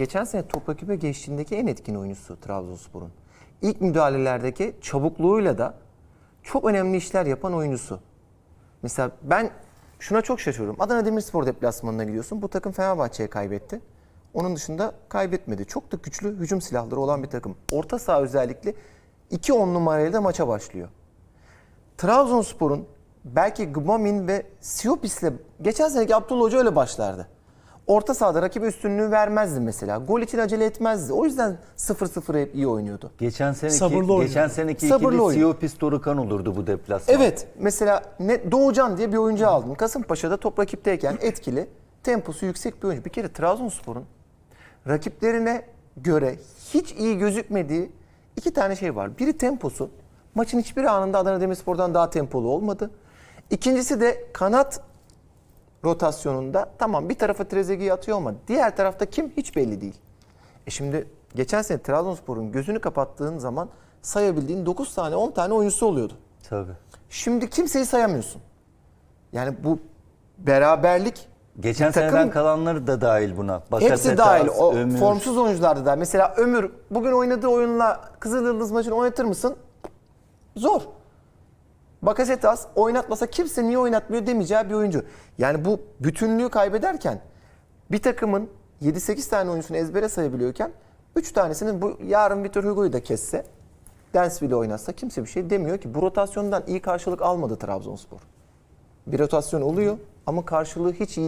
Geçen sene top rakibe geçtiğindeki en etkin oyuncusu Trabzonspor'un. İlk müdahalelerdeki çabukluğuyla da çok önemli işler yapan oyuncusu. Mesela ben şuna çok şaşırıyorum. Adana Demirspor deplasmanına gidiyorsun. Bu takım Fenerbahçe'ye kaybetti. Onun dışında kaybetmedi. Çok da güçlü hücum silahları olan bir takım. Orta saha özellikle 2-10 numarayla da maça başlıyor. Trabzonspor'un belki Gmamin ve Siopis'le geçen seneki Abdullah Hoca öyle başlardı. Orta sahada rakibe üstünlüğü vermezdi mesela. Gol için acele etmezdi. O yüzden 0-0 hep iyi oynuyordu. Geçen seneki Sabırlı geçen seneki Sabırlı ikili oynadı. Siopis Dorukan olurdu bu deplasman. Evet mesela ne Doğucan diye bir oyuncu aldın. Kasımpaşa'da top rakipteyken etkili, temposu yüksek bir oyuncu. Bir kere Trabzonspor'un rakiplerine göre hiç iyi gözükmediği iki tane şey var. Biri temposu. Maçın hiçbir anında Adana Demirspor'dan daha tempolu olmadı. İkincisi de kanat rotasyonunda tamam bir tarafa Trezeguet'i atıyor ama diğer tarafta kim hiç belli değil. E şimdi geçen sene Trabzonspor'un gözünü kapattığın zaman sayabildiğin 9 tane 10 tane oyuncusu oluyordu. Tabii. Şimdi kimseyi sayamıyorsun. Yani bu beraberlik Geçen takım- seneden kalanları da dahil buna. hepsi Bakasetas, dahil. O Ömür. formsuz oyuncular da dahil. Mesela Ömür bugün oynadığı oyunla Kızıl Yıldız maçını oynatır mısın? Zor. Bakasetas oynatmasa kimse niye oynatmıyor demeyeceği bir oyuncu. Yani bu bütünlüğü kaybederken bir takımın 7-8 tane oyuncusunu ezbere sayabiliyorken 3 tanesinin bu yarın Vitor Hugo'yu da kesse Dansville oynatsa kimse bir şey demiyor ki bu rotasyondan iyi karşılık almadı Trabzonspor. Bir rotasyon oluyor ama karşılığı hiç iyi